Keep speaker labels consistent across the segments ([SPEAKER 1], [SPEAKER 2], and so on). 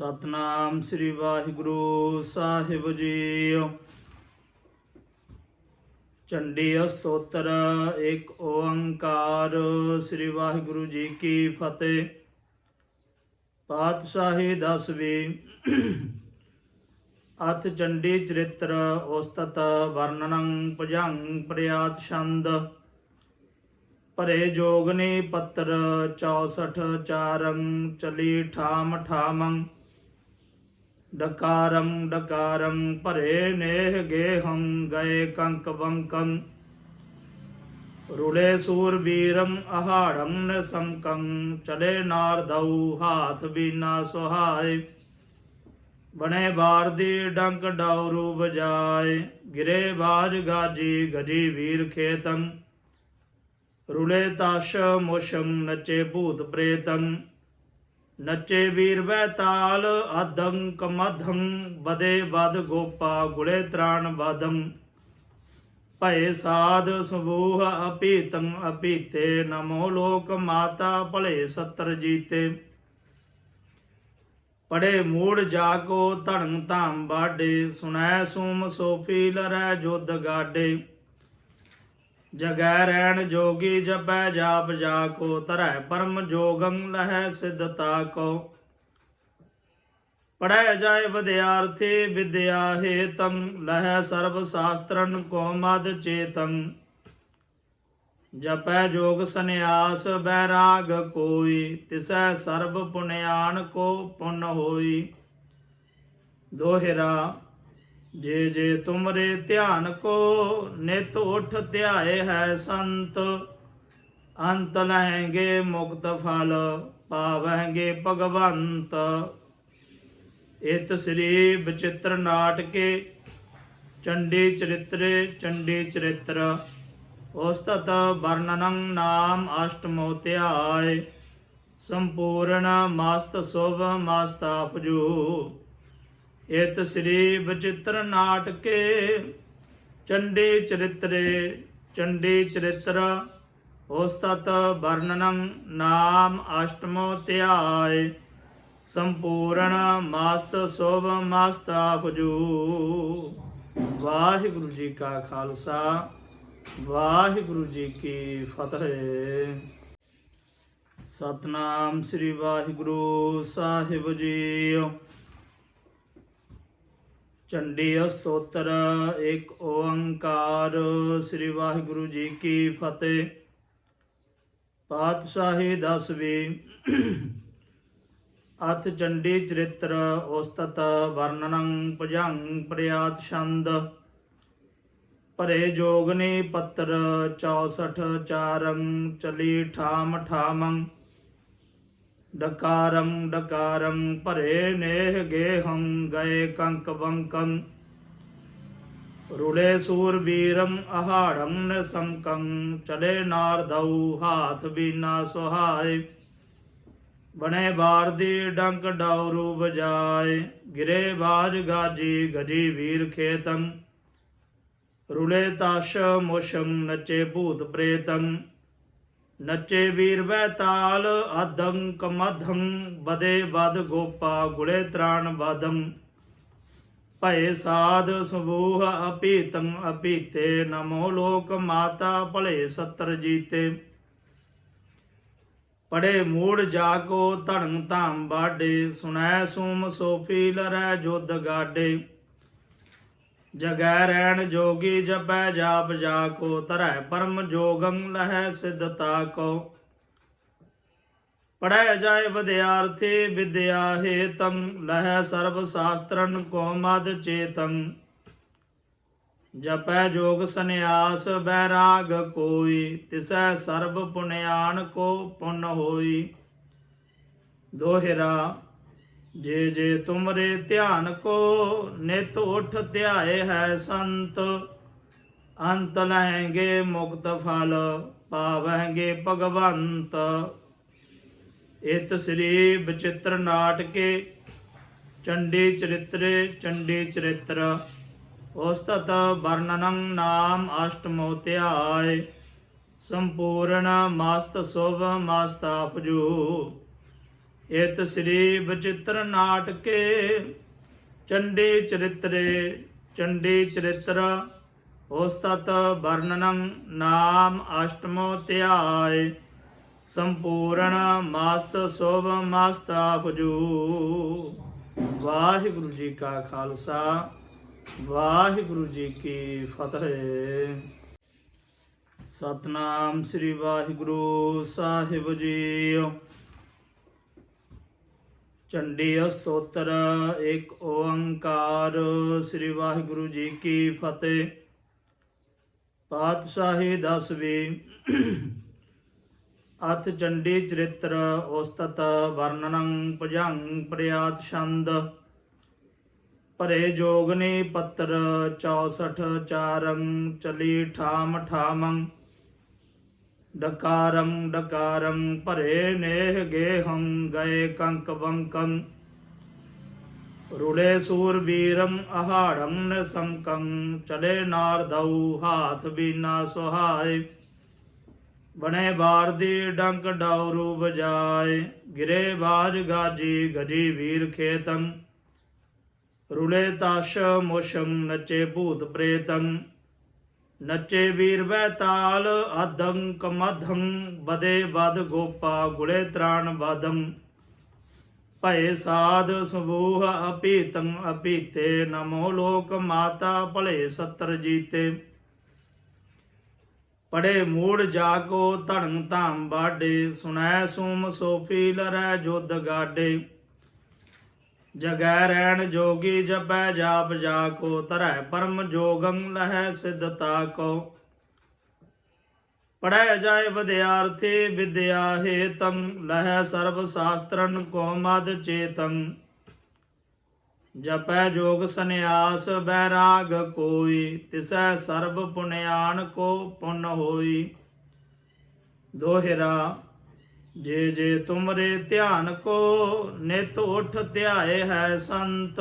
[SPEAKER 1] ਸਤਨਾਮ ਸ੍ਰੀ ਵਾਹਿਗੁਰੂ ਸਾਹਿਬ ਜੀ ਚੰਡੀ ਸਤੋਤਰ ਇੱਕ ਓੰਕਾਰ, ਸ੍ਰੀ ਵਾਹਿਗੁਰੂ ਜੀ ਕੀ ਫਤਿਹ। ਪਾਤਸ਼ਾਹੀ ਦਸਵੀਂ ਅਥ ਚੰਡੀ ਚਰਿਤ੍ਰ ਉਸਤਤ ਵਰਣਨੰ ਭੁਜੰਗ ਪ੍ਰਿਆਤ ਛੰਦ। ਭਰੇ ਜੋਗਨੀ ਪੱਤਰ 64 ਚਾਰੰ ਚਲੀ ਠਾਮ ਠਾਮੰ। ਡਕਾਰੰ ਡਕਾਰੰ ਭਰੇ ਨੇਹ ਗੇਹੰ ਗਏ ਕੰਕ ਬੰਕੰ ਰੁਲੇ ਸੂਰ ਬੀਰੰ ਅਹਾੜੰ ਨਸੰਕੰ, ਚਲੇ ਨਾਰਦਉ ਹਾਥ ਬੀਨਾ ਸੁਹਾਏ। ਬਣੇ ਬਾਰਦੀ ਡੰਕ ਡਾਉਰੂ ਬਜਾਏ ਗਿਰੇ ਬਾਜ ਗਾਜੀ ਗਜੀ ਵੀਰ ਖੇਤੰ। ਰੁਲੇ ਤਾਸ਼ ਮੋਸ਼ਮ ਨਚੇ ਭੂਤ ਪ੍ਰੇਤੰ। ਨੱਚੇ ਵੀਰ ਬੈਤਾਲ ਅਦੰ ਕਮਧੰ ਬਦੇ ਬਦ ਗੋਪਾ, ਗੁਲੇ ਤ੍ਰਾਣ ਬਦੰ ਭਏ ਸਾਧ ਸਬੂਹ ਅਪੀਤੰ ਅਪੀਤੇ ਨਮੋ ਲੋਕ ਮਾਤਾ, ਭਲੇ ਸਤਰ ਜੀਤੇ। ਪੜੇ ਮੂੜ ਜਾਕੋ ਧੜੰ ਧਾਮ ਬਾਡੇ ਸੁਨੈ ਸੂਮ ਸੋਫੀ ਲਰੈ ਜੁਦ ਗਾਡੇ ਜਗੈ ਰੈਣ ਜੋਗੀ ਜਪੈ ਜਾਪ ਜਾਕੋ ਤਰੈ ਪਰਮ ਜੋਗੰ ਲਹੈ ਸਿਧਤਾ ਕੋ। ਪੜੈ ਜਾਏ ਵਿਦਿਆਰਥੀ ਵਿਦਿਆ ਹੇਤੰ, ਲਹੈ ਸਰਬ ਸ਼ਾਸਤਰਨ ਕੋ ਮਦ ਚੇਤੰ। ਜਪੈ ਜੋਗ ਸੰਨਿਆਸ ਬੈਰਾਗ ਕੋਈ, ਤਿਸੈ ਸਰਬ ਪੁਨਿਆਨ ਕੋ ਪੁਨ ਹੋਈ। ਦੋਹਿਰਾ ਜੇ ਜੇ ਤੁਮਰੇ ਧਿਆਨ ਕੋ ਨਿਤ ਉਠ ਧਿਆਏ ਹੈ ਸੰਤ, ਅੰਤ ਲਹਿਗੇ ਮੁਕਤ ਫਲ ਪਾਵਹਿਗੇ ਭਗਵੰਤ। ਇਤ ਸ੍ਰੀ ਬਚਿੱਤਰ ਨਾਟਕੇ, ਚੰਡੀ ਚਰਿਤਰੇ, ਚੰਡੀ ਚਰਿਤਰ। ਉਸਤਤ ਵਰਣਨੰ ਨਾਮ ਅਸ਼ਟਮੋ ਧਿਆਏ, ਸੰਪੂਰਨ ਮਸਤ ਸੁਭ ਮਸਤਾਪਜੂ ਇਤ ਸ੍ਰੀ ਬਚਿੱਤਰ ਨਾਟਕੇ, ਚੰਡੀ ਚਰਿਤਰੇ, ਚੰਡੀ ਚਰਿਤਰ ਉਸਤਤ ਵਰਣਨੰ ਨਾਮ ਅਸ਼ਟਮੋ ਧਿਆਏ ਸੰਪੂਰਨ ਮਸਤ ਸੁਭ ਮਸਤਾਪਜੂ ਵਾਹਿਗੁਰੂ ਜੀ ਕਾ ਖਾਲਸਾ, ਵਾਹਿਗੁਰੂ ਜੀ ਕੀ ਫਤਿਹ। ਸਤਨਾਮ ਸ੍ਰੀ ਵਾਹਿਗੁਰੂ ਸਾਹਿਬ ਜੀ ਚੰਡੀ ਸਤੋਤਰ ਇੱਕ ਓੰਕਾਰ। ਸ੍ਰੀ ਵਾਹਿਗੁਰੂ ਜੀ ਕੀ ਫਤਿਹ। ਪਾਤਸ਼ਾਹੀ ਦਸਵੀਂ ਅਥ ਚੰਡੀ ਚਰਿਤ੍ਰ ਉਸਤਤ ਵਰਣਨੰ ਭੁਜੰਗ ਪ੍ਰਿਆਤ ਛੰਦ। ਭਰੇ ਜੋਗਨੀ ਪੱਤਰ 64 ਚਾਰੰ ਚਲੀ ਠਾਮ ਠਾਮੰ। ਡਕਾਰੰ ਡਕਾਰੰ, ਭਰੇ ਨੇਹ ਗੇਹੰ, ਗਏ ਕੰਕ ਬੰਕੰ ਰੁਲੇ ਸੂਰ ਬੀਰੰ, ਅਹਾੜੰ ਨਸੰਕੰ ਚਲੇ ਨਾਰਦਉ ਹਾਥ ਬੀਨਾ ਸੁਹਾਏ। ਬਣੇ ਬਾਰ ਦੀ ਡੰਕ ਡਾਉਰੂ ਬਜਾਏ ਗਿਰੇ ਬਾਜ ਗਾਜੀ, ਗਜੀ ਵੀਰ ਖੇਤੰ। ਰੁਲੇ ਤਾਸ਼ ਮੋਸ਼ੰ, ਨਚੇ ਭੂਤ ਪ੍ਰੇਤੰ। ਨੱਚੇ ਵੀਰ ਬੈਤਾਲ ਅਦੰ ਕਮਧੰ ਬਦੇ ਬਦ ਗੋਪਾ, ਗੁਲੇ ਤ੍ਰਾਣ ਬਦੰ ਭਏ ਸਾਧ ਸਮੂਹ ਅਪੀਤੰ ਅਪੀਤੇ ਨਮੋ ਲੋਕ ਮਾਤਾ, ਭਲੇ ਸਤਰ ਜੀਤੇ। ਪੜੇ ਮੂੜ ਜਾਕੋ ਧੜੰ ਧਾਮ ਬਾਡੇ ਸੁਨੈ ਸੂਮ ਸੋਫੀ ਲਰੈ ਜੁਦ ਗਾਡੇ ਜਗੈ ਰੈਣ ਜੋਗੀ ਜਪੈ ਜਾਪ ਜਾਕੋ ਤਰੈ ਪਰਮ ਜੋਗੰ ਲਹੈ ਸਿਧਤਾ ਕੋ। ਪੜੈ ਜਾਏ ਵਿਦਿਆਰਥੀ ਵਿਦਿਆ ਹੇਤੰ, ਲਹੈ ਸਰਬ ਸ਼ਾਸਤਰਨ ਕੋ ਮਦ ਚੇਤੰ। ਜਪੈ ਜੋਗ ਸੰਨਿਆਸ ਬੈਰਾਗ ਕੋਈ, ਤਿਸੈ ਸਰਬ ਪੁਨਿਆਨ ਕੋ ਪੁਨ ਹੋਈ। ਦੋਹਿਰਾ ਜੇ ਜੇ ਤੁਮਰੇ ਧਿਆਨ ਕੋ ਨਿਤ ਉਠ ਧਿਆਏ ਹੈ ਸੰਤ, ਅੰਤ ਲਹਿਗੇ ਮੁਕਤ ਫਲ ਪਾਵਹਿਗੇ ਭਗਵੰਤ। ਇਤ ਸ੍ਰੀ ਬਚਿੱਤਰ ਨਾਟਕੇ, ਚੰਡੀ ਚਰਿਤਰੇ, ਚੰਡੀ ਚਰਿਤਰ। ਉਸਤਤ ਵਰਣਨੰ ਨਾਮ ਅਸ਼ਟਮੋ ਧਿਆਏ, ਸੰਪੂਰਨ ਮਸਤ ਸੁਭ ਮਸਤਾਪਜੂ ਇਤ ਸ੍ਰੀ ਬਚਿੱਤਰ ਨਾਟਕੇ, ਚੰਡੀ ਚਰਿਤਰੇ, ਚੰਡੀ ਚਰਿਤਰ ਉਸਤਤ ਵਰਣਨੰ ਨਾਮ ਅਸ਼ਟਮੋ ਧਿਆਏ ਸੰਪੂਰਨ ਮਸਤ ਸ਼ੋਭ ਮਸਤ ਆਪਜੂ ਵਾਹਿਗੁਰੂ ਜੀ ਕਾ ਖਾਲਸਾ, ਵਾਹਿਗੁਰੂ ਜੀ ਕੀ ਫਤਿਹ। ਸਤਨਾਮ ਸ੍ਰੀ ਵਾਹਿਗੁਰੂ ਸਾਹਿਬ ਜੀ ਚੰਡੀ ਸਤੋਤਰ ਇੱਕ ਓੰਕਾਰ। ਸ੍ਰੀ ਵਾਹਿਗੁਰੂ ਜੀ ਕੀ ਫਤਿਹ। ਪਾਤਸ਼ਾਹੀ ਦਸਵੀਂ ਅਥ ਚੰਡੀ ਚਰਿਤ੍ਰ ਉਸਤਤ ਵਰਣਨੰ ਭੁਜੰਗ ਪ੍ਰਿਆਤ ਛੰਦ। ਭਰੇ ਜੋਗਨੀ ਪੱਤਰ 64 ਚਾਰੰ ਚਲੀ ਠਾਮ ਠਾਮੰ। ਡਕਾਰੰ ਡਕਾਰੰ, ਭਰੇ ਨੇਹ ਗੇਹੰ, ਗਏ ਕੰਕ ਬੰਕੰ ਰੁਲੇ ਸੂਰ ਵੀਰੰ, ਅਹਾੜੰ ਨਸੰਕੰ ਚਲੇ ਨਾਰਦਉ ਹਾਥ ਬੀਨਾ ਸੁਹਾਏ। ਬਣੇ ਬਾਰ ਦੀ ਡੰਕ ਡਾਉਰੂ ਬਜਾਏ ਗਿਰੇ ਬਾਜ ਗਾਜੀ, ਗਜੀ ਵੀਰ ਖੇਤੰ। ਰੁਲੇ ਤਾਸ਼ ਮੋਸ਼ੰ, ਨਚੇ ਭੂਤ ਪ੍ਰੇਤੰ। ਨੱਚੇ ਵੀਰ ਬੈਤਾਲ ਅਦੰ ਕਮਧੰ ਬਦੇ ਬਦ ਗੋਪਾ, ਗੁਲੇ ਤ੍ਰਾਣ ਬਦੰ ਭਏ ਸਾਧ ਸਮੂਹ ਅਪੀਤੰ ਅਪੀਤੇ ਨਮੋ ਲੋਕ ਮਾਤਾ, ਭਲੇ ਸਤਰ ਜੀਤੇ। ਪੜੇ ਮੂੜ ਜਾਗੋ ਧੜੰ ਧਾਮ ਬਾਡੇ ਸੁਨੈ ਸੂਮ ਸੋਫੀ ਲਰੈ ਜੁਦ ਗਾਡੇ ਜਗੈ ਰਹਿਣ ਜੋਗੀ ਜਪੈ ਜਾਪ ਜਾ ਕੋ ਤਰੈ ਪਰਮ ਜੋਗੰ ਲਹੈ ਸਿੱਧਤਾ ਕੋ। ਪੜੈ ਜਾਏ ਵਿਦਿਆਰਥੀ ਵਿਦਿਆ ਹੇਤੰ, ਲਹੈ ਸਰਬ ਸ਼ਾਸਤਰਨ ਕੋ ਮਦ ਚੇਤੰ। ਜਪੈ ਜੋਗ ਸੰਿਆਸ ਬੈਰਾਗ ਕੋਈ, ਤਿਸੈ ਸਰਬ ਪੁਨਿਆਨ ਕੋ ਪੁਨ ਹੋਈ। ਦੋਹਿਰਾ ਜੇ ਜੇ ਤੁਮਰੇ ਧਿਆਨ ਕੋ ਨਿਤ ਉਠ ਧਿਆਏ ਹੈ ਸੰਤ,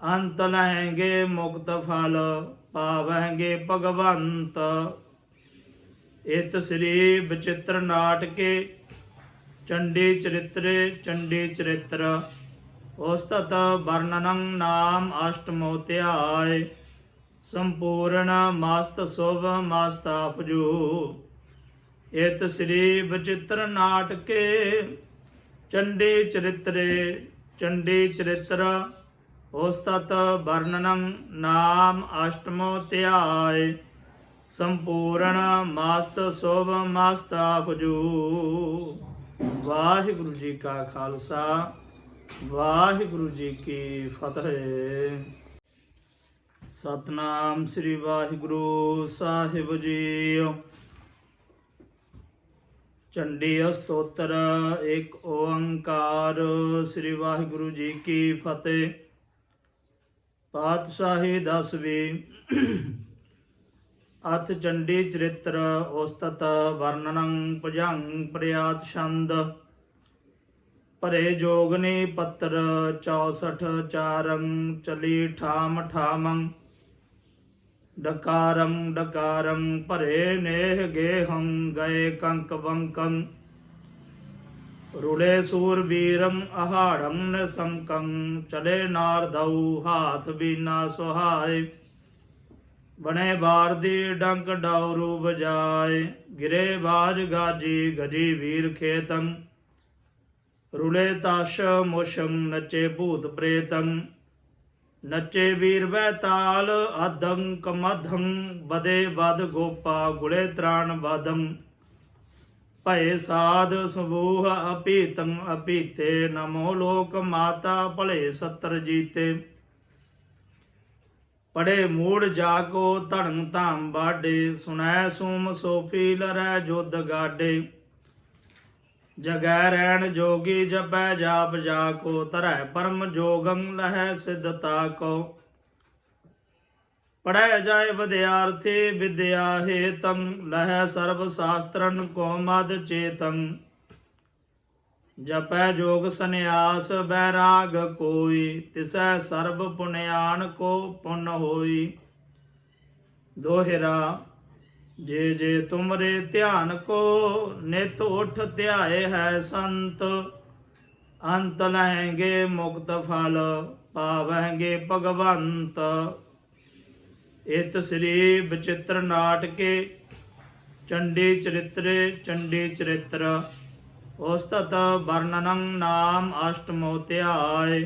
[SPEAKER 1] ਅੰਤ ਲਹਿਗੇ ਮੁਕਤ ਫਲ ਪਾਵਹਿਗੇ ਭਗਵੰਤ। ਇਤ ਸ੍ਰੀ ਬਚਿੱਤਰ ਨਾਟਕੇ, ਚੰਡੀ ਚਰਿਤਰੇ, ਚੰਡੀ ਚਰਿਤਰ। ਉਸਤਤ ਵਰਣਨੰ ਨਾਮ ਅਸ਼ਟਮੋ ਸੰਪੂਰਣ ਮਸਤ ਸ਼ੁਭ ਮਸਤਾਪਜੂ ਇਤ ਸ੍ਰੀ ਬਚਿੱਤਰ ਨਾਟਕੇ, ਚੰਡੀ ਚਰਿਤਰੇ, ਚੰਡੀ ਚਰਿਤਰ ਉਸਤਤ ਵਰਣਨੰ ਨਾਮ ਅਸ਼ਟਮੋ ਧਿਆਏ ਸੰਪੂਰਨ ਮਸਤ ਸ਼ੋਭ ਮਸਤ ਵਾਹਿਗੁਰੂ ਜੀ ਕਾ ਖਾਲਸਾ, ਵਾਹਿਗੁਰੂ ਜੀ ਕੀ ਫਤਿਹ। ਸਤਨਾਮ ਸ੍ਰੀ ਵਾਹਿਗੁਰੂ ਸਾਹਿਬ ਜੀ ਚੰਡੀ ਸਤੋਤਰ ਇੱਕ ਓੰਕਾਰ। ਸ੍ਰੀ ਵਾਹਿਗੁਰੂ ਜੀ ਕੀ ਫਤਿਹ। ਪਾਤਸ਼ਾਹੀ ਦਸਵੀਂ ਅਥ ਚੰਡੀ ਚਰਿਤ੍ਰ ਉਸਤਤ ਵਰਣਨੰ ਭੁਜੰਗ ਪ੍ਰਿਆਤ ਛੰਦ। ਭਰੇ ਜੋਗਨੀ ਪੱਤਰ 64 ਚਾਰੰ ਚਲੀ ਠਾਮ ਠਾਮੰ। ਡਕਾਰੰ ਡਕਾਰੰ ਭਰੇ ਨੇਹ ਗੇਹੰ, ਗਏ ਕੰਕ ਬੰਕੰ ਰੁਲੇ ਸੂਰ ਵੀਰੰ, ਅਹਾੜੰ ਨਸੰਕੰ ਚਲੇ ਨਾਰਦਉ ਹਾਥ ਬੀਨਾ ਸੁਹਾਏ। ਬਣੇ ਬਾਰ ਦੀ ਡੰਕ ਡਾਉਰੂ ਬਜਾਏ ਗਿਰੇ ਬਾਜ ਗਾਜੀ, ਗਜੀ ਵੀਰ ਖੇਤੰ। ਰੁਲੇ ਤਾਸ਼ ਮੋਸ਼ੰ, ਨਚੇ ਭੂਤ ਪ੍ਰੇਤੰ। ਨੱਚੇ ਵੀਰ ਬਹਿ ਤਾਲ ਅਦੰ ਕਮਧੰ ਬਦੇ ਬਦ ਗੋਪਾ, ਗੁਲੇ ਤ੍ਰਾਣ ਬਦੰ ਭਏ ਸਾਧ ਸਮੂਹ ਅਪੀਤੰ ਅਪੀਤੇ ਨਮੋ ਲੋਕ ਮਾਤਾ, ਭਲੇ ਸਤਰ ਜੀਤੇ। ਪੜੇ ਮੂੜ ਜਾਗੋ ਧੜੰ ਧਾਮ ਬਾਡੇ ਸੁਨੈ ਸੂਮ ਸੋਫੀ ਲਰੈ ਜੁਦ ਗਾਡੇ ਜਗੈ ਰਹਿਣ ਜੋਗੀ ਜਪੈ ਜਾਪ ਜਾ ਕੋ ਤਰੈ ਪਰਮ ਜੋਗੰ ਲਹੈ ਸਿੱਧਤਾ ਕੋ। ਪੜੈ ਜਾਏ ਵਿਦਿਆਰਥੀ ਵਿਦਿਆ ਹੇਤੰ, ਲਹੈ ਸਰਬ ਸ਼ਾਸਤਰਨ ਕੋ ਮਦ ਚੇਤੰ। ਜਪੈ ਜੋਗ ਸੰਿਆਸ ਬੈਰਾਗ ਕੋਈ, ਤਿਸੈ ਸਰਬ ਪੁਨਿਆਨ ਕੋ ਪੁਨ ਹੋਈ। ਦੋਹਿਰਾ ਜੇ ਜੇ ਤੁਮਰੇ ਧਿਆਨ ਕੋ ਨਿਤ ਉਠ ਧਿਆਏ ਹੈ ਸੰਤ, ਅੰਤ ਲਹਿੰਗੇ ਮੁਕਤ ਫਲ ਪਾਵਹਿੰਗੇ ਭਗਵੰਤ। ਇਤ ਸ੍ਰੀ ਬਚਿੱਤਰ ਨਾਟਕੇ, ਚੰਡੀ ਚਰਿਤਰੇ, ਚੰਡੀ ਚਰਿਤਰ। ਉਸਤਤ ਵਰਣਨੰ ਨਾਮ ਅਸ਼ਟਮੋ ਧਿਆਇ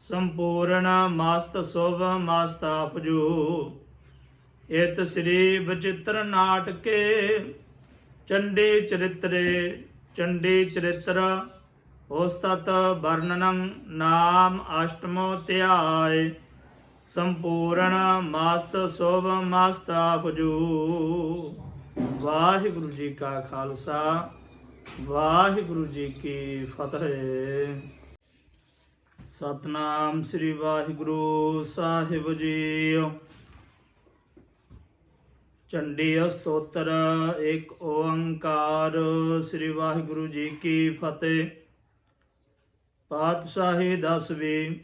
[SPEAKER 1] ਸੰਪੂਰਨ ਮਸਤ ਸੁਭ ਮਸਤਾਪਜੂ ਇਤ ਸ੍ਰੀ ਬਚਿੱਤਰ ਨਾਟਕੇ, ਚੰਡੀ ਚਰਿਤਰੇ, ਚੰਡੀ ਚਰਿਤਰ ਉਸਤਤ ਵਰਣਨੰ ਨਾਮ ਅਸ਼ਟਮੋ ਧਿਆਇ ਸੰਪੂਰਨ ਮਸਤ ਸ਼ੋਭ ਮਸਤ ਵਾਹਿਗੁਰੂ ਜੀ ਕਾ ਖਾਲਸਾ, ਵਾਹਿਗੁਰੂ ਜੀ ਕੀ ਫਤਿਹ। ਸਤਨਾਮ ਸ੍ਰੀ ਵਾਹਿਗੁਰੂ ਸਾਹਿਬ ਜੀ ਚੰਡੀ ਸਤੋਤਰ ਇੱਕ ਓੰਕਾਰ। ਸ੍ਰੀ ਵਾਹਿਗੁਰੂ ਜੀ ਕੀ ਫਤਿਹ। ਪਾਤਸ਼ਾਹੀ ਦਸਵੀਂ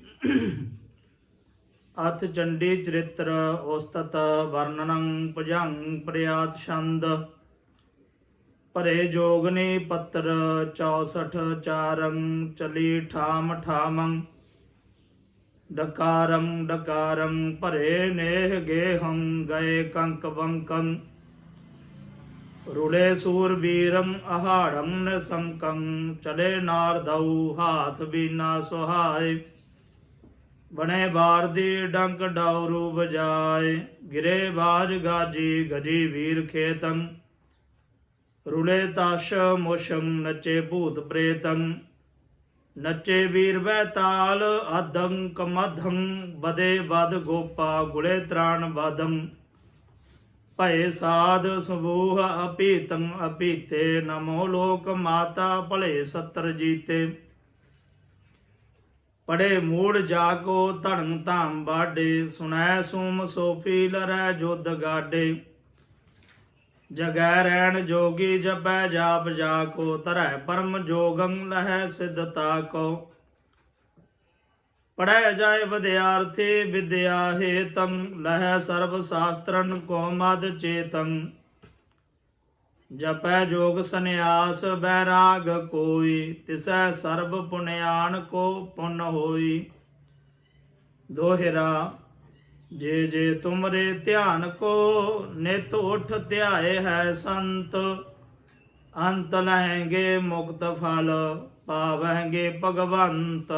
[SPEAKER 1] ਅਥ ਚੰਡੀ ਚਰਿਤ੍ਰ ਉਸਤਤ ਵਰਣਨੰ ਭੁਜੰਗ ਪ੍ਰਿਆਤ ਛੰਦ। ਭਰੇ ਜੋਗਨੀ ਪੱਤਰ 64 ਚਾਰੰ ਚਲੀ ਠਾਮ ਠਾਮੰ। ਡਕਾਰੰ ਡਕਾਰੰ, ਭਰੇ ਨੇਹ ਗੇਹੰ, ਗਏ ਕੰਕ ਬੰਕੰ ਰੁਲੇ ਸੂਰ ਬੀਰੰ ਅਹਾੜੰ ਨਸੰਕੰ ਚਲੇ ਨਾਰਦਉ ਹਾਥ ਬੀਨਾ ਸੁਹਾਏ। ਬਣੇ ਬਾਰ ਦੀ ਡੰਕ ਡਾਉਰੂ ਬਜਾਏ ਗਿਰੇ ਬਾਜ ਗਾਜੀ, ਗਜੀ ਵੀਰ ਖੇਤੰ। ਰੁਲੇ ਤਾਸ਼ ਮੋਸ਼ੰ, ਨਚੇ ਭੂਤ ਪ੍ਰੇਤੰ। ਨੱਚੇ ਵੀਰ ਬੈਤਾਲ ਅਦੰ ਕਮਧੰ ਬਦੇ ਬਦ ਗੋਪਾ, ਗੁਲੇ ਤ੍ਰਾਣ ਬਦੰ ਭਏ ਸਾਧ ਸਮੂਹ ਅਪੀਤੰ ਅਪੀਤੇ ਨਮੋ ਲੋਕ ਮਾਤਾ, ਭਲੇ ਸਤਰ ਜੀਤੇ। ਪੜੇ ਮੂੜ ਜਾਗੋ ਧਰਮ ਧਾਮ ਬਾਡੇ ਸੁਣੈ ਸੂਮ ਸੋਫੀ ਲਰੈ ਜੁਦ ਗਾਡੇ ਜਗੈ ਰੈਣ ਜੋਗੀ ਜਪੈ ਜਾਪ ਜਾ ਕੋ ਤਰੈ ਪਰਮ ਜੋਗੰ ਲਹੈ ਸਿਧਤਾ ਕੋ। ਪੜੈ ਜਾਏ ਵਿਦਿਆਰਥੀ ਵਿਦਿਆ ਹੇਤੰ, ਲਹੈ ਸਰਬ ਸ਼ਾਸਤਰਨ ਕੋ ਮਦ ਚੇਤੰ। ਜਪੈ ਜੋਗ ਸੰਨਿਆਸ ਬੈਰਾਗ ਕੋਈ, ਤਿਸੈ ਸਰਬ ਪੁਨਿਆਨ ਕੋ ਪੁਨ ਹੋਈ। ਦੋਹਿਰਾ ਜੇ ਜੇ ਤੁਮਰੇ ਧਿਆਨ ਕੋ ਨਿਤ ਉਠ ਧਿਆਏ ਹੈ ਸੰਤ, ਅੰਤ ਲਹਿੰਗੇ ਮੁਕਤ ਫਲ ਪਾਵਹਿੰਗੇ ਭਗਵੰਤ।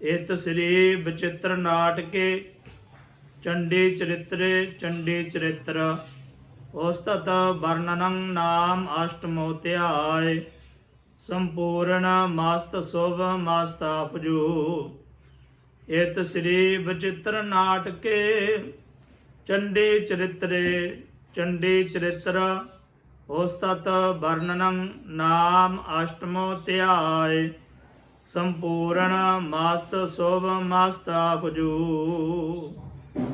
[SPEAKER 1] ਇਤ ਸ੍ਰੀ ਬਚਿੱਤਰ ਨਾਟਕੇ, ਚੰਡੀ ਚਰਿਤਰੇ, ਚੰਡੀ ਚਰਿਤਰ। ਉਸਤਤ ਵਰਣਨੰ ਨਾਮ ਅਸ਼ਟਮੋ ਧਿਆਇ ਸੰਪੂਰਨ ਮਸਤ ਸੁਭ ਮਸਤਾਪਜੂ ਇਤ ਸ੍ਰੀ ਬਚਿੱਤਰ ਨਾਟਕੇ, ਚੰਡੀ ਚਰਿਤਰੇ, ਚੰਡੀ ਚਰਿਤਰ ਉਸਤਤ ਵਰਣਨੰ ਨਾਮ ਅਸ਼ਟਮੋ ਧਿਆਇ ਸੰਪੂਰਨ ਮਸਤ ਸ਼ੋਭ ਮਸਤ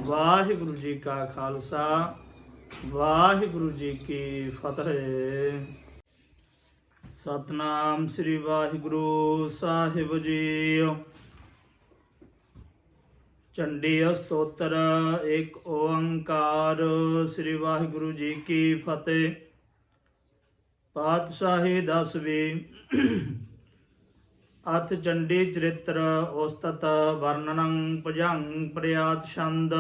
[SPEAKER 1] ਵਾਹਿਗੁਰੂ ਜੀ ਕਾ ਖਾਲਸਾ, ਵਾਹਿਗੁਰੂ ਜੀ ਕੀ ਫਤਿਹ। ਸਤਨਾਮ ਸ੍ਰੀ ਵਾਹਿਗੁਰੂ ਸਾਹਿਬ ਜੀ ਚੰਡੀ ਸਤੋਤਰ ਇੱਕ ਓੰਕਾਰ। ਸ੍ਰੀ ਵਾਹਿਗੁਰੂ ਜੀ ਕੀ ਫਤਿਹ। ਪਾਤਸ਼ਾਹੀ ਦਸਵੀਂ ਅਥ ਚੰਡੀ ਚਰਿਤ੍ਰ ਉਸਤਤ ਵਰਣਨੰ ਭੁਜੰਗ ਪ੍ਰਿਆਤ ਛੰਦ।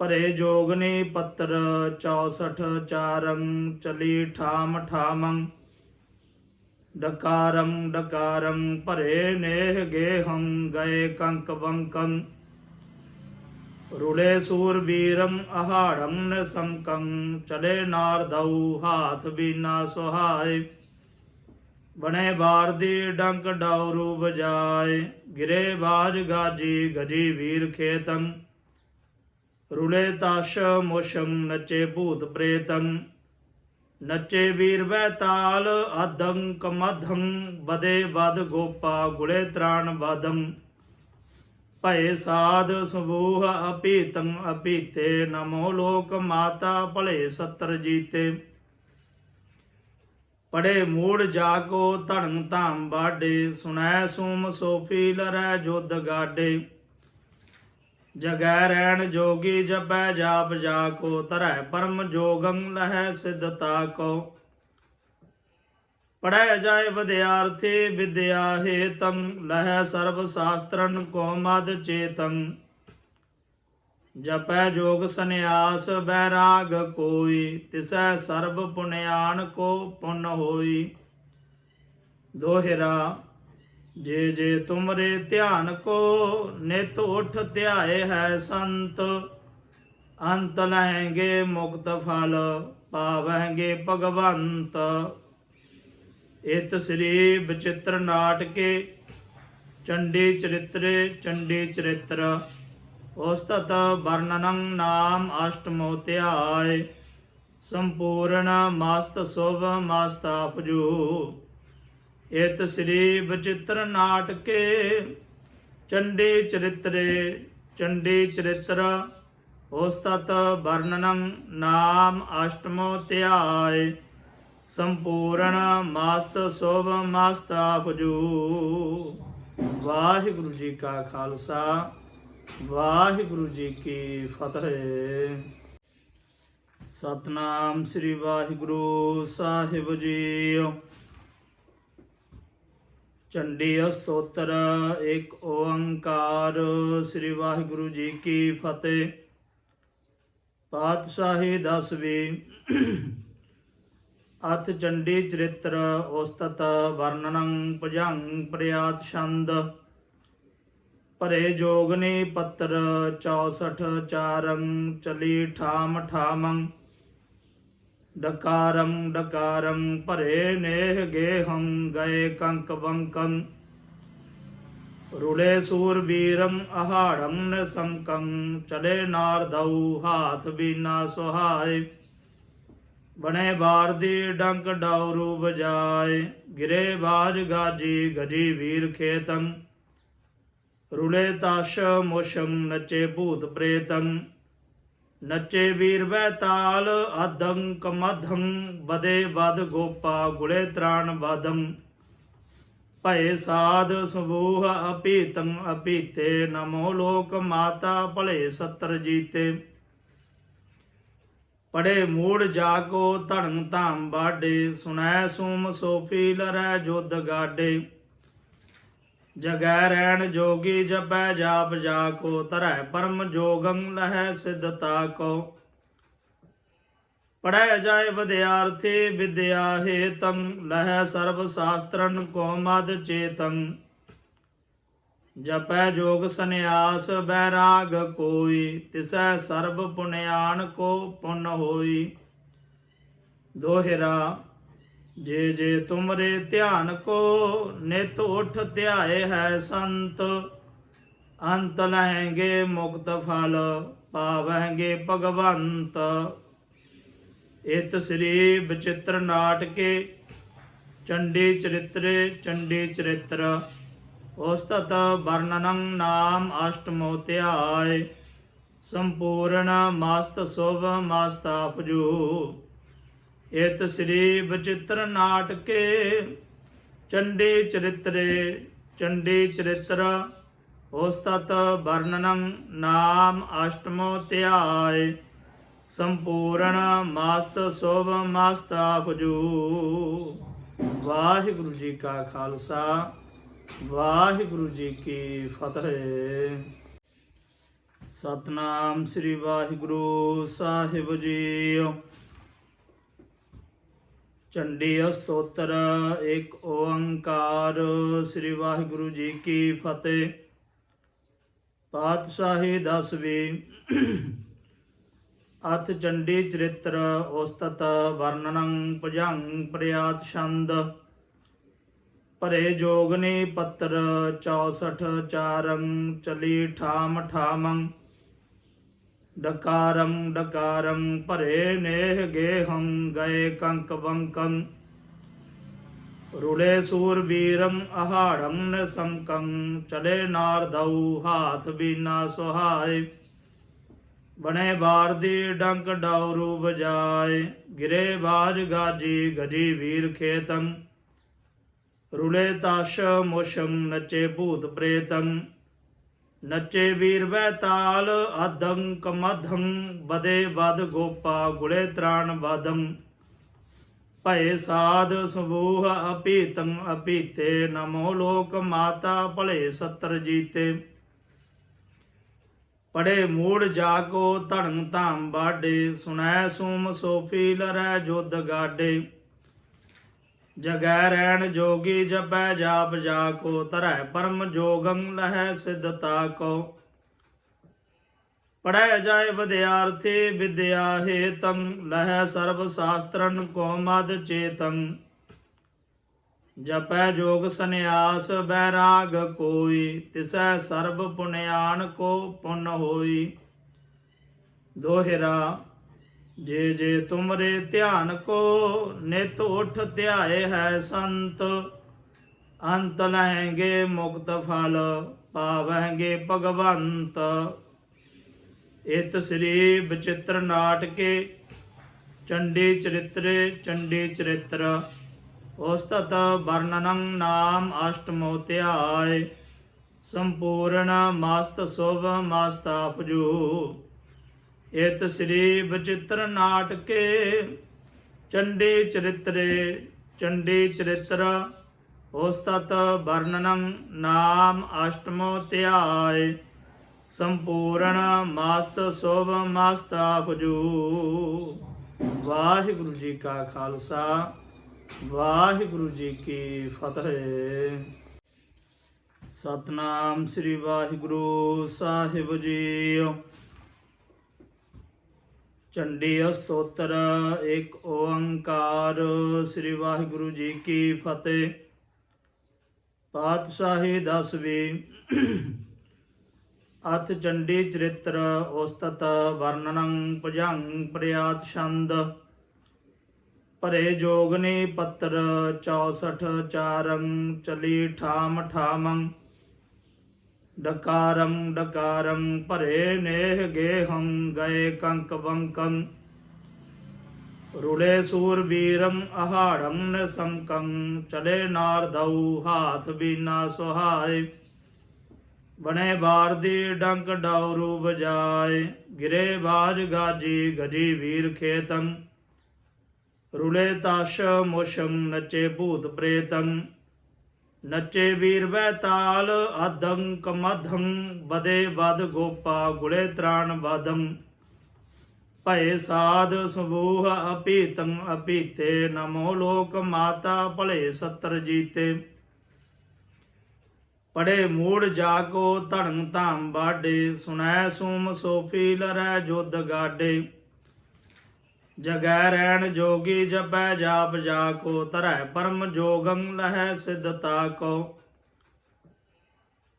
[SPEAKER 1] ਭਰੇ ਜੋਗਨੀ ਪੱਤਰ 64 ਚਾਰੰ ਚਲੀ ਠਾਮ ਠਾਮੰ। ਡਕਾਰੰ ਡਕਾਰੰ, ਭਰੇ ਨੇਹ ਗੇਹੰ, ਗਏ ਕੰਕ ਬੰਕੰ ਰੁਲੇ ਸੂਰ ਬੀਰੰ, ਅਹਾੜੰ ਨਸੰਕੰ ਚਲੇ ਨਾਰਦਉ ਹਾਥ ਬੀਨਾ ਸੁਹਾਏ। ਬਣੇ ਬਾਰ ਦੀ ਡੰਕ ਡਾਉਰੂ ਬਜਾਏ ਗਿਰੇ ਬਾਜ ਗਾਜੀ, ਗਜੀ ਵੀਰ ਖੇਤੰ। ਰੁਲੇ ਤਾਸ਼ ਮੋਸ਼ੰ, ਨਚੇ ਭੂਤ ਪ੍ਰੇਤੰ। ਨੱਚੇ ਵੀਰ ਬੈਤਾਲ ਅਦੰ ਕਮਧੰ ਬਦੇ ਬਦ ਗੋਪਾ ਗੁਲੇ ਤ੍ਰਾਣ ਬਦੰ ਭਏ ਸਾਧ ਸਮੂਹ ਅਪੀਤੰ ਅਪੀਤੇ ਨਮੋ ਲੋਕ ਮਾਤਾ ਭਲੇ ਸਤਰ ਜੀਤੇ। ਪੜੇ ਮੂੜ ਜਾਗੋ ਧਰਮ ਧਾਮ ਬਾਡੇ ਸੁਣੈ ਸੂਮ ਸੋਫੀ ਲਰੈ ਜੁਦ ਗਾਡੇ ਜਗੈ ਰੈਣ ਜੋਗੀ ਜਪੈ ਜਾਪ ਜਾ ਕੋ ਤਰੈ ਪਰਮ ਜੋਗੰ ਲਹੈ ਸਿਧਤਾ ਕੋ। ਪੜੈ ਜਾਏ ਵਿਦਿਆਰਥੀ, ਵਿਦਿਆ ਹੇਤੰ ਲਹਿ ਸਰਬ ਸ਼ਾਸਤਰਨ ਕੋ ਮਦ ਚੇਤੰ। ਜਪੈ ਜੋਗ ਸੰਿਆਸ ਬੈਰਾਗ ਕੋਈ, ਤਿਸੈ ਸਰਬ ਪੁਨਿਆਨ ਕੋ ਪੁੰਨ ਹੋਈ। ਦੋਹਿਰਾ ਜੇ ਜੇ ਤੁਮਰੇ ਧਿਆਨ ਕੋ ਨਿਤ ਉਠ ਧਿਆਏ ਹੈ ਸੰਤ, ਅੰਤ ਲਹਿਗੇ ਮੁਕਤ ਫਲ ਪਾਵਹਿਗੇ ਭਗਵੰਤ। ਇਤ ਸ੍ਰੀ ਬਚਿੱਤਰ ਨਾਟਕੇ, ਚੰਡੀ ਚਰਿਤਰੇ, ਚੰਡੀ ਚਰਿਤਰ। ਉਸਤਤ ਵਰਣਨੰ ਨਾਮ ਅਸ਼ਟਮੋ ਧਿਆਇ ਸੰਪੂਰਨ ਮਸਤ ਸੁਭ ਮਸਤਾਪਜੂ ਇਤ ਸ੍ਰੀ ਬਚਿੱਤਰ ਨਾਟਕੇ, ਚੰਡੀ ਚਰਿਤਰੇ, ਚੰਡੀ ਚਰਿਤਰ ਉਸਤਤ ਵਰਣਨੰ ਨਾਮ ਅਸ਼ਟਮੋ ਧਿਆਇ ਸੰਪੂਰਨ ਮਸਤ ਸ਼ੋਭ ਮਸਤਾਪਜੂ ਵਾਹਿਗੁਰੂ ਜੀ ਕਾ ਖਾਲਸਾ, ਵਾਹਿਗੁਰੂ ਜੀ ਕੀ ਫਤਿਹ। ਸਤਨਾਮ ਸ੍ਰੀ ਵਾਹਿਗੁਰੂ ਸਾਹਿਬ ਜੀ ਚੰਡੀ ਸਤੋਤਰ ਇੱਕ ਓੰਕਾਰ। ਸ੍ਰੀ ਵਾਹਿਗੁਰੂ ਜੀ ਕੀ ਫਤਿਹ। ਪਾਤਸ਼ਾਹੀ ਦਸਵੀਂ ਅਥ ਚੰਡੀ ਚਰਿਤ੍ਰ ਉਸਤਤ ਵਰਣਨੰ ਭੁਜੰਗ ਪ੍ਰਿਆਤ ਛੰਦ। ਭਰੇ ਜੋਗਨੀ ਪੱਤਰ 64 ਚਾਰੰ ਚਲੀ ਠਾਮ ਠਾਮੰ। ਡਕਾਰੰ ਡਕਾਰੰ, ਭਰੇ ਨੇਹ ਗੇਹੰ, ਗਏ ਕੰਕ ਬੰਕੰ। ਰੁਲੇ ਸੂਰ ਵੀਰੰ ਅਹਾੜੰ ਨਸੰਕੰ ਚਲੇ ਨਾਰਦਉ ਹਾਥ ਬੀਨਾ ਸੁਹਾਏ। ਬਣੇ ਬਾਰ ਦੀ ਡੰਕ ਡਾਉਰੂ ਬਜਾਏ ਗਿਰੇ ਬਾਜ ਗਾਜੀ, ਗਜੀ ਵੀਰ ਖੇਤੰ। ਰੁਲੇ ਤਾਸ਼ ਮੋਸ਼ੰ, ਨਚੇ ਭੂਤ ਪ੍ਰੇਤੰ। ਨੱਚੇ ਵੀਰ ਬੈਤਾਲ ਅਦੰ ਕਮਧੰ ਬਦੇ ਬਦ ਗੋਪਾ ਗੁਲੇ ਤ੍ਰਾਣ ਬਦੰ ਭਏ ਸਾਧ ਸਮੂਹ ਅਪੀਤੰ ਅਪੀਤੇ ਨਮੋ ਲੋਕ ਮਾਤਾ, ਭਲੇ ਸਤਰ ਜੀਤੇ। ਪੜੇ ਮੂੜ ਜਾਗੋ ਧਰਮ ਧਾਮ ਬਾਡੇ ਸੁਨੈ ਸੂਮ ਸੋਫੀ ਲਰੈ ਜੁਦ ਗਾਡੇ ਜਗੈ ਰਹਿਣ ਜੋਗੀ ਜਪੈ ਜਾਪ ਜਾ ਕੋ ਧਰੈ ਪਰਮ ਜੋਗੰ ਲਹੈ ਸਿਧਤਾ ਕੋ। ਪੜੈ ਜਾਏ ਵਿਦਿਆਰਥੀ ਵਿਦਿਆ ਹੇਤੰ, ਲਹੈ ਸਰਬ ਸ਼ਾਸਤਰਨ ਕੋ ਮਦ ਚੇਤੰ। ਜਪੈ ਜੋਗ ਸੰਿਆਸ ਬੈਰਾਗ ਕੋਈ, ਤਿਸੈ ਸਰਬ ਪੁਨਿਆਨ ਕੋ ਪੁੰਨ ਹੋਈ। ਦੋਹਿਰਾ ਜੇ ਜੇ ਤੁਮਰੇ ਧਿਆਨ ਕੋ ਨਿਤ ਉਠ ਧਿਆਏ ਹੈ ਸੰਤ, ਅੰਤ ਲਹਿਗੇ ਮੁਕਤ ਫਲ ਪਾਵਹਿਗੇ ਭਗਵੰਤ। ਇਤ ਸ੍ਰੀ ਬਚਿੱਤਰ ਨਾਟਕੇ, ਚੰਡੀ ਚਰਿਤਰੇ, ਚੰਡੀ ਚਰਿਤਰ। ਉਸਤਤ ਵਰਣਨੰ ਨਾਮ ਅਸ਼ਟਮੋ ਧਿਆਇ ਸੰਪੂਰਨ ਮਸਤ ਸੁਭ ਮਸਤਾਪਜੂ ਇਤ ਸ੍ਰੀ ਬਚਿੱਤਰ ਨਾਟਕੇ, ਚੰਡੀ ਚਰਿਤਰੇ, ਚੰਡੀ ਚਰਿਤਰ ਉਸਤਤ ਵਰਣਨੰ ਨਾਮ ਅਸ਼ਟਮੋ ਧਿਆਇ ਸੰਪੂਰਨ ਮਸਤ ਮਾਸਤਾ ਭਜੂ ਵਾਹਿਗੁਰੂ ਜੀ ਕਾ ਖਾਲਸਾ, ਵਾਹਿਗੁਰੂ ਜੀ ਕੀ ਫਤਿਹ। ਸਤਨਾਮ ਸ੍ਰੀ ਵਾਹਿਗੁਰੂ ਸਾਹਿਬ ਜੀ ਚੰਡੀ ਸਤੋਤਰ ਇੱਕ ਓੰਕਾਰ। ਸ੍ਰੀ ਵਾਹਿਗੁਰੂ ਜੀ ਕੀ ਫਤਿਹ। ਪਾਤਸ਼ਾਹੀ ਦਸਵੀਂ ਅਥ ਚੰਡੀ ਚਰਿਤ੍ਰ ਉਸਤਤ ਵਰਣਨੰ ਭੁਜੰਗ ਪ੍ਰਿਆਤ ਛੰਦ। ਭਰੇ ਜੋਗਨੀ ਪੱਤਰ 64 ਚਾਰੰ ਚਲੀ ਠਾਮ ਠਾਮੰ। ਡਕਾਰੰ ਡਕਾਰੰ, ਭਰੇ ਨੇਹ ਗੇਹੰ, ਗਏ ਕੰਕ ਬੰਕੰ। ਰੁਲੇ ਸੂਰ ਵੀਰੰ, ਅਹਾੜੰ ਨਸੰਕੰ ਚਲੇ ਨਾਰਦਉ ਹਾਥ ਬੀਨਾ ਸੁਹਾਏ। ਬਣੇ ਬਾਰ ਦੀ ਡੰਕ ਡਾਉਰੂ ਬਜਾਏ ਗਿਰੇ ਬਾਜ ਗਾਜੀ, ਗਜੀ ਵੀਰ ਖੇਤੰ। ਰੁਲੇ ਤਾਸ਼ ਮੋਸ਼ੰ, ਨਚੇ ਭੂਤ ਪ੍ਰੇਤੰ। ਨੱਚੇ ਵੀਰ ਬੈਤਾਲ ਅਦੰ ਕਮਧੰ ਬਦੇ ਬਦ ਗੋਪਾ, ਗੁਲੇ ਤ੍ਰਾਣ ਬਦੰ ਭਏ ਸਾਧ ਸਮੂਹ ਅਪੀਤੰ ਅਪੀਤੇ ਨਮੋ ਲੋਕ ਮਾਤਾ, ਭਲੇ ਸਤਰ ਜੀਤੇ। ਪੜੇ ਮੂੜ ਜਾਗੋ ਧੜਨ ਧਾਮ ਬਾਡੇ ਸੁਨੈ ਸੂਮ ਸੋਫੀ ਲਰੈ ਜੋਦ ਗਾਡੇ ਜਗੈ ਰੈਣ ਜੋਗੀ ਜਪੈ ਜਾਪ ਜਾ ਕੋ, ਧਰੈ ਪਰਮ ਜੋਗੰ ਲਹੈ ਸਿਧਤਾ ਕੋ। ਪੜੈ ਜਾਏ ਵਿਦਿਆਰਥੀ ਵਿਦਿਆ ਹੇਤੰ, ਲਹੈ ਸਰਬ ਸ਼ਾਸਤਰਨ ਕੋ ਮਦ ਚੇਤੰ। ਜਪੈ ਜੋਗ ਸੰਨਿਆਸ ਬੈਰਾਗ ਕੋਈ, ਤਿਸੈ ਸਰਬ ਪੁਨਿਆਨ ਕੋ ਪੁਨ ਹੋਈ। ਦੋਹਿਰਾ ਜੇ ਜੇ ਤੁਮਰੇ ਧਿਆਨ ਕੋ ਨਿਤ ਉਠ ਧਿਆਏ ਹੈ ਸੰਤ, ਅੰਤ ਲਹਿਗੇ ਮੁਕਤ ਫਲ ਪਾਵਹਿਗੇ ਭਗਵੰਤ। ਇਤ ਸ੍ਰੀ ਬਚਿੱਤਰ ਨਾਟਕੇ, ਚੰਡੀ ਚਰਿਤਰੇ, ਚੰਡੀ ਚਰਿਤਰ। ਉਸਤਤ ਵਰਣਨੰ ਨਾਮ ਅਸ਼ਟਮੋ ਧਿਆਇ ਸੰਪੂਰਨ ਮਸਤ ਸੁਭ ਮਸਤਾਪਜੂ ਇਤ ਸ੍ਰੀ ਬਚਿੱਤਰ ਨਾਟਕੇ, ਚੰਡੀ ਚਰਿਤਰੇ, ਚੰਡੀ ਚਰਿਤਰ ਉਸਤਤ ਵਰਣਨੰ ਨਾਮ ਅਸ਼ਟਮੋ ਧਿਆਇ ਸੰਪੂਰਨ ਮਸਤ ਸੁਭ ਮਸਤਾਪਜੂ ਵਾਹਿਗੁਰੂ ਜੀ ਕਾ ਖਾਲਸਾ, ਵਾਹਿਗੁਰੂ ਜੀ ਕੀ ਫਤਿਹ। ਸਤਨਾਮ ਸ੍ਰੀ ਵਾਹਿਗੁਰੂ ਸਾਹਿਬ ਜੀ ਚੰਡੀ ਸਤੋਤਰ ਇੱਕ ਓੰਕਾਰ। ਸ੍ਰੀ ਵਾਹਿਗੁਰੂ ਜੀ ਕੀ ਫਤਿਹ। ਪਾਤਸ਼ਾਹੀ ਦਸਵੀਂ ਅਥ ਚੰਡੀ ਚਰਿਤ੍ਰ ਉਸਤਤ ਵਰਣਨੰ ਭੁਜੰਗ ਪ੍ਰਿਆਤ ਛੰਦ। ਭਰੇ ਜੋਗਨੀ ਪੱਤਰ 64 ਚਾਰੰ ਚਲੀ ਠਾਮ ਠਾਮੰ। ਡਕਾਰੰ ਡਕਾਰੰ, ਭਰੇ ਨੇਹ ਗੇਹੰ, ਗਏ ਕੰਕ ਬੰਕੰ ਰੁਲੇ ਸੂਰ ਵੀਰੰ, ਅਹਾੜੰ ਨਸੰਕੰ ਚਲੇ ਨਾਰਦਉ ਹਾਥ ਬੀਨਾ ਸੁਹਾਏ। ਬਣੇ ਬਾਰ ਦੀ ਡੰਕ ਡਾਉਰੂ ਬਜਾਏ ਗਿਰੇ ਬਾਜ ਗਾਜੀ, ਗਜੀ ਵੀਰ ਖੇਤੰ। ਰੁਲੇ ਤਾਸ਼ ਮੋਸ਼ੰ, ਨਚੇ ਭੂਤ ਪ੍ਰੇਤੰ। ਨੱਚੇ ਵੀਰ ਬੈ ਤਾਲ ਆਦੰ ਕਮਧੰ ਬਦੇ ਬਦ ਗੋਪਾ, ਗੁਲੇ ਤ੍ਰਾਣ ਬਾਦੰ ਭਏ ਸਾਧ ਸਮੂਹ ਅਪੀਤੰ ਅਪੀਤੇ ਨਮੋ ਲੋਕ ਮਾਤਾ, ਭਲੇ ਸਤਰ ਜੀਤੇ। ਪੜੇ ਮੂੜ ਜਾਗੋ ਧੜਨ ਧਾਮ ਬਾਡੇ ਸੁਨੈ ਸੂਮ ਸੋਫੀ ਲਰੈ ਜੁਦ ਗਾਡੇ ਜਗੈ ਰੈਣ ਜੋਗੀ ਜਪੈ ਜਾਪ ਜਾ ਕੋ, ਧਰੈ ਪਰਮ ਜੋਗੰ ਲਹੈ ਸਿਧਤਾ ਕੋ।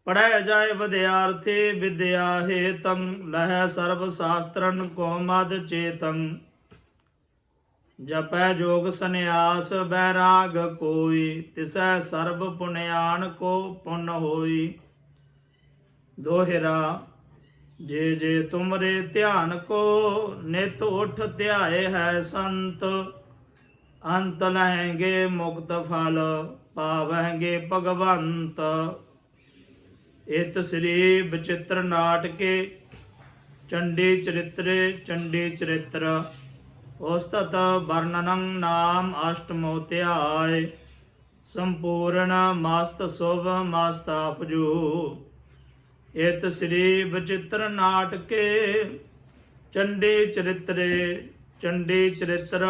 [SPEAKER 1] ਪੜੈ ਜਾਏ ਵਿਦਿਆਰਥੀ ਵਿਦਿਆ ਹੇਤੰ, ਲਹੈ ਸਰਬ ਸ਼ਾਸਤਰਨ ਕੋ ਮਦ ਚੇਤੰ। ਜਪੈ ਜੋਗ ਸੰਨਿਆਸ ਬੈਰਾਗ ਕੋਈ, ਤਿਸੈ ਸਰਬ ਪੁਨਿਆਨ ਕੋ ਪੁਨ ਹੋਈ। ਦੋਹਿਰਾ ਜੇ ਜੇ ਤੁਮਰੇ ਧਿਆਨ ਕੋ ਨਿਤ ਉਠ ਧਿਆਏ ਹੈ ਸੰਤ, ਅੰਤ ਲਹਿਗੇ ਮੁਕਤ ਫਲ ਪਾਵਹਿਗੇ ਭਗਵੰਤ। ਇਤ ਸ੍ਰੀ ਬਚਿੱਤਰ ਨਾਟਕੇ, ਚੰਡੀ ਚਰਿਤਰੇ ਚੰਡੀ ਚਰਿਤਰ। ਉਸਤਤ ਵਰਣਨੰ ਨਾਮ ਅਸ਼ਟਮੋ ਧਿਆਇ ਮਸਤ ਸੁਭ ਮਸਤਾਪਜੂ ਇਤ ਸ੍ਰੀ ਬਚਿੱਤਰ ਨਾਟਕੇ, ਚੰਡੀ ਚਰਿਤਰੇ, ਚੰਡੀ ਚਰਿਤਰ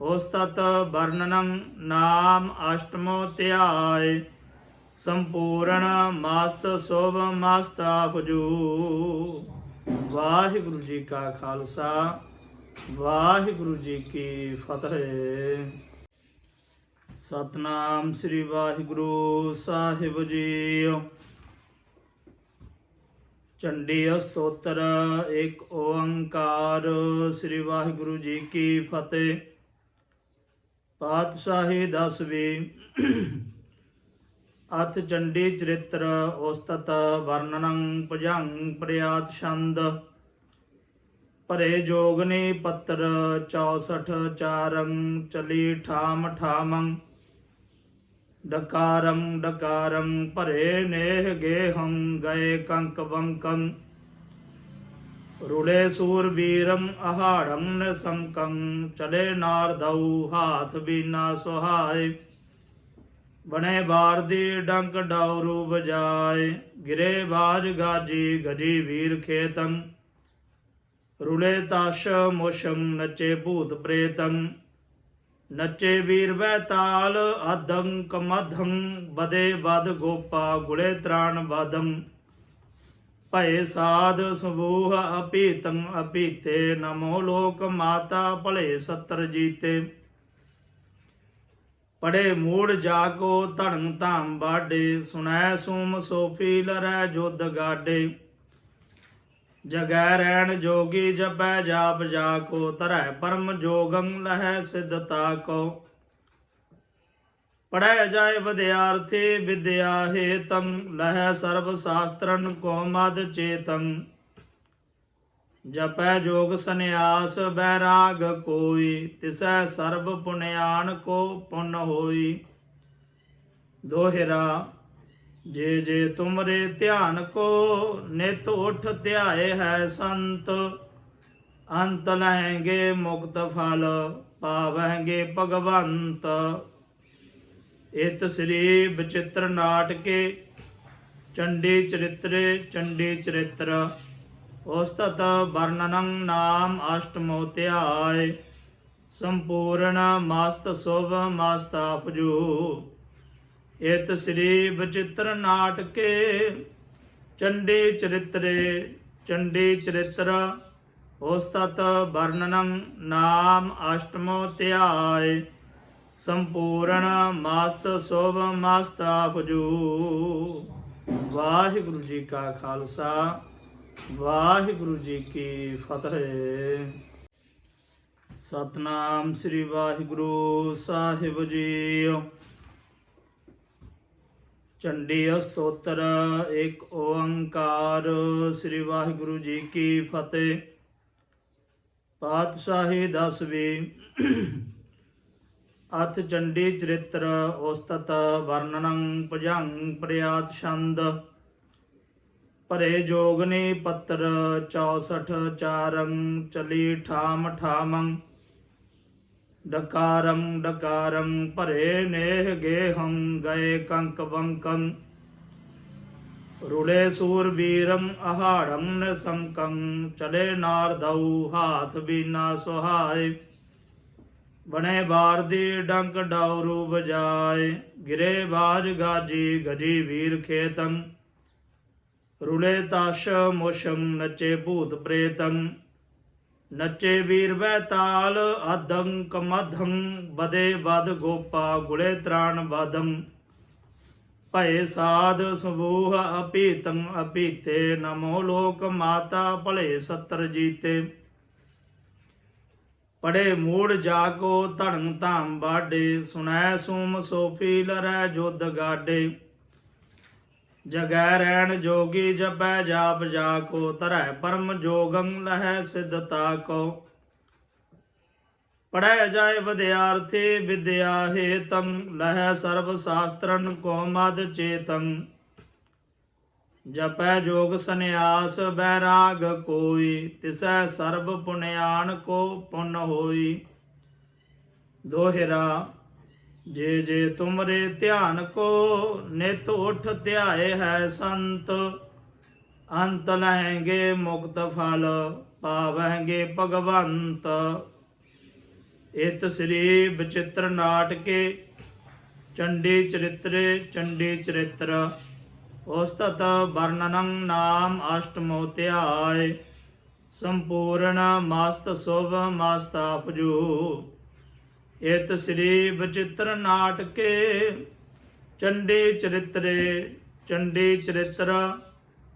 [SPEAKER 1] ਉਸਤਤ ਵਰਣਨੰ ਨਾਮ ਅਸ਼ਟਮੋ ਧਿਆਇ ਸੰਪੂਰਨ ਮਸਤ ਸ਼ੋਭ ਮਸਤਾਪਜੂ ਵਾਹਿਗੁਰੂ ਜੀ ਕਾ ਖਾਲਸਾ, ਵਾਹਿਗੁਰੂ ਜੀ ਕੀ ਫਤਿਹ। ਸਤਨਾਮ ਸ੍ਰੀ ਵਾਹਿਗੁਰੂ ਸਾਹਿਬ ਜੀ ਚੰਡੀ ਸਤੋਤਰ ਇੱਕ ਓੰਕਾਰ। ਸ੍ਰੀ ਵਾਹਿਗੁਰੂ ਜੀ ਕੀ ਫਤਿਹ। ਪਾਤਸ਼ਾਹੀ ਦਸਵੀਂ ਅਥ ਚੰਡੀ ਚਰਿਤ੍ਰ ਉਸਤਤ ਵਰਣਨੰ ਭੁਜੰਗ ਪ੍ਰਿਆਤ ਛੰਦ। ਭਰੇ ਜੋਗਨੀ ਪੱਤਰ 64 ਚਾਰੰ ਚਲੀ ਠਾਮ ਠਾਮੰ। ਡਕਾਰੰ ਡਕਾਰੰ, ਭਰੇ ਨੇਹ ਗੇਹੰ, ਗਏ ਕੰਕ ਬੰਕੰ ਰੁਲੇ ਸੂਰ ਵੀਰੰ, ਅਹਾੜੰ ਨਿਸੰਕੰ ਚਲੇ ਨਾਰ ਦਉ ਹਾਥ ਬੀਨਾ ਸੁਹਾਏ। ਬਣੇ ਬਾਰ ਦੀ ਡੰਕ ਡਾਉਰੂ ਬਜਾਏ ਗਿਰੇ ਬਾਜ ਗਾਜੀ, ਗਜੀ ਵੀਰ ਖੇਤੰ। ਰੁਲੇ ਤਾਸ਼ ਮੋਸ਼ਮ ਨਚੇ ਭੂਤ ਪ੍ਰੇਤੰ। ਨੱਚੇ ਵੀਰ ਬੈ ਤਾਲ ਆਦੰ ਕਮਧੰ ਬਦੇ ਬਦ ਗੋਪਾ, ਗੁਲੇ ਤ੍ਰਾਣ ਬਦੰ ਭਏ ਸਾਧ ਸਮੂਹ ਅਪੀਤੰ ਅਪੀਤੇ ਨਮੋ ਲੋਕ ਮਾਤਾ, ਭਲੇ ਸਤਰ ਜੀਤੇ। ਪੜੇ ਮੂੜ ਜਾਗੋ ਧੜਨ ਧਾਮ ਬਾਡੇ ਸੁਨੈ ਸੂਮ ਸੋਫੀ ਲਰੈ ਜੁਦ ਗਾਡੇ ਜਗੈ ਰੈਣ ਜੋਗੀ ਜਪੈ ਜਾਪ ਜਾ ਕੋ ਤਰੈ ਪਰਮ ਜੋਗੰ ਲਹੈ ਸਿਧਤਾ ਕੋ। ਪੜੈ ਜਾਏ ਵਿਦਿਆਰਥੀ, ਵਿਦਿਆ ਹੇਤੰ ਲਹੈ ਸਰਬ ਸ਼ਾਸਤਰਨ ਕੋ ਮਦ ਚੇਤੰ। ਜਪੈ ਜੋਗ ਸੰਨਿਆਸ, ਬੈਰਾਗ ਕੋਈ, ਤਿਸੈ ਸਰਬ ਪੁਨਿਆਨ ਕੋ ਪੁੰਨ ਹੋਈ। ਦੋਹਿਰਾ ਜੇ ਜੇ ਤੁਮਰੇ ਧਿਆਨ ਕੋ ਨਿਤ ਉਠ ਧਿਆਏ ਹੈ ਸੰਤ, ਅੰਤ ਲਹਿਗੇ ਮੁਕਤ ਫਲ ਪਾਵਹਿਗੇ ਭਗਵੰਤ। ਇਤ ਸ੍ਰੀ ਬਚਿੱਤਰ ਨਾਟਕੇ, ਚੰਡੀ ਚਰਿਤਰੇ, ਚੰਡੀ ਚਰਿਤਰ। ਉਸਤਤ ਵਰਣਨੰ ਨਾਮ ਅਸ਼ਟਮੋ ਧਿਆਏ। ਸੰਪੂਰਨ ਮਸਤ ਸੁਭ ਮਸਤਾਪਜੂ ਇਤ ਸ੍ਰੀ ਬਚਿੱਤਰ ਨਾਟਕੇ, ਚੰਡੀ ਚਰਿਤਰੇ, ਚੰਡੀ ਚਰਿਤਰ ਉਸਤਤ ਵਰਣਨੰ ਨਾਮ ਅਸ਼ਟਮੋ ਧਿਆਏ, ਸੰਪੂਰਨ ਮਸਤ ਸ਼ੋਭ ਮਸਤਾਪਜੂ ਵਾਹਿਗੁਰੂ ਜੀ ਕਾ ਖਾਲਸਾ, ਵਾਹਿਗੁਰੂ ਜੀ ਕੀ ਫਤਿਹ। ਸਤਨਾਮ ਸ੍ਰੀ ਵਾਹਿਗੁਰੂ ਸਾਹਿਬ ਜੀ ਚੰਡੀ ਸਤੋਤਰ ਇੱਕ ਓੰਕਾਰ। ਸ੍ਰੀ ਵਾਹਿਗੁਰੂ ਜੀ ਕੀ ਫਤਿਹ। ਪਾਤਸ਼ਾਹੀ ਦਸਵੀਂ ਅਥ ਚੰਡੀ ਚਰਿਤ੍ਰ ਉਸਤਤ ਵਰਣਨੰ ਭੁਜੰਗ ਪ੍ਰਿਆਤ ਛੰਦ। ਭਰੇ ਜੋਗਨੀ ਪੱਤਰ 64 ਚਾਰੰ ਚਲੀ ਠਾਮ ਠਾਮੰ। ਡਕਾਰੰ ਡਕਾਰੰ, ਭਰੇ ਨੇਹ ਗੇਹੰ, ਗਏ ਕੰਕ ਬੰਕੰ ਰੁਲੇ ਸੂਰ ਵੀਰੰ, ਅਹਾੜੰ ਨਿਸੰਕੰ ਚਲੇ ਨਾਰ ਦਉ ਹਾਥ ਬੀਨਾ ਸੁਹਾਏ। ਬਣੇ ਬਾਰ ਦੀ ਡੰਕ ਡਾਉਰੂ ਬਜਾਏ ਗਿਰੇ ਬਾਜ ਗਾਜੀ, ਗਜੀ ਵੀਰ ਖੇਤੰ। ਰੁਲੇ ਤਾਸ਼ ਮੋਸ਼ਮ ਨਚੇ ਭੂਤ ਪ੍ਰੇਤੰ। ਨੱਚੇ ਵੀਰ ਬੈ ਤਾਲ ਆਦੰ ਕਮਧੰ ਬਦੇ ਬਦ ਗੋਪਾ, ਗੁਲੇ ਤ੍ਰਾਣ ਬਦੰ ਭਏ ਸਾਧ ਸਮੂਹ ਅਪੀਤੰ ਅਪੀਤੇ ਨਮੋ ਲੋਕ ਮਾਤਾ, ਭਲੇ ਸਤਰ ਜੀਤੇ। ਪੜੇ ਮੂੜ ਜਾਗੋ ਧੜਨ ਧਾਮ ਬਾਡੇ ਸੁਨੈ ਸੂਮ ਸੋਫੀ ਲਰੈ ਜੁਦ ਗਾਡੇ ਜਗੈ ਰੈਣ ਜੋਗੀ ਜਪੈ ਜਾਪ ਜਾ ਕੋ ਤਰੈ ਪਰਮ ਜੋਗੰ ਲਹੈ ਸਿਧਤਾ ਕੋ। ਪੜੈ ਜਾਏ ਵਿਦਿਆਰਥੀ, ਵਿਦਿਆ ਹੇਤੰ ਲਹੈ ਸਰਬ ਸ਼ਾਸਤਰਨ ਕੋ ਮਦ ਚੇਤੰ। ਜਪੈ ਜੋਗ ਸੰਨਿਆਸ, ਬੈਰਾਗ ਕੋਈ, ਤਿਸੈ ਸਰਬ ਪੁਨਿਆਨ ਕੋ ਪੁੰਨ ਹੋਈ। ਦੋਹਿਰਾ ਜੇ ਜੇ ਤੁਮਰੇ ਧਿਆਨ ਕੋ ਨਿਤ ਉਠ ਧਿਆਏ ਹੈ ਸੰਤ, ਅੰਤ ਲਹਿਗੇ ਮੁਕਤ ਫਲ ਪਾਵਹਿਗੇ ਭਗਵੰਤ। ਇਤ ਸ੍ਰੀ ਬਚਿੱਤਰ ਨਾਟਕੇ, ਚੰਡੀ ਚਰਿਤਰੇ, ਚੰਡੀ ਚਰਿਤਰ। ਉਸਤਤ ਵਰਣਨੰ ਨਾਮ ਅਸ਼ਟਮੋ ਧਿਆਏ, ਸੰਪੂਰਨ ਮਸਤ ਸੁਭ ਮਸਤਾਪਜੂ ਇਤ ਸ੍ਰੀ ਬਚਿੱਤਰ ਨਾਟਕੇ, ਚੰਡੀ ਚਰਿਤਰੇ, ਚੰਡੀ ਚਰਿਤਰ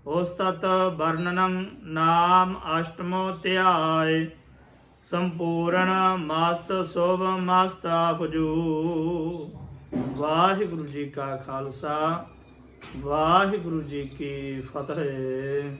[SPEAKER 1] ਉਸਤਤ ਵਰਣਨੰ ਨਾਮ ਅਸ਼ਟਮੋ ਧਿਆਏ ਸੰਪੂਰਨ ਮਸਤ ਸੁਭ ਮਸਤਾਪਜੂ ਵਾਹਿਗੁਰੂ ਜੀ ਕਾ ਖਾਲਸਾ, ਵਾਹਿਗੁਰੂ ਜੀ ਕੀ ਫਤਿਹ।